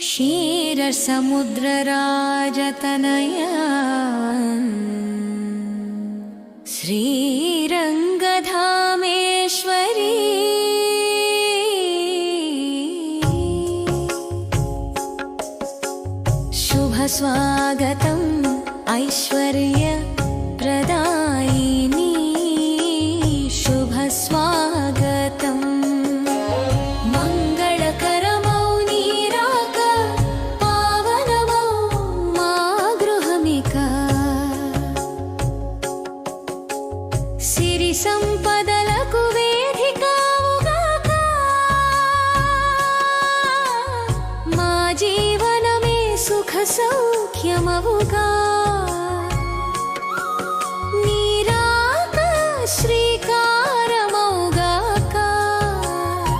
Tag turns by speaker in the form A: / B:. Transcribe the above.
A: क्षीरसमुद्रराजतनया श्रीरङ्गधामेश्वरी। शुभस्वागतम् ऐश्वर्यप्रदायिनी సంపదలకు వేదికావుగాక మా జీవనమే సుఖ సౌఖ్యమవుగా.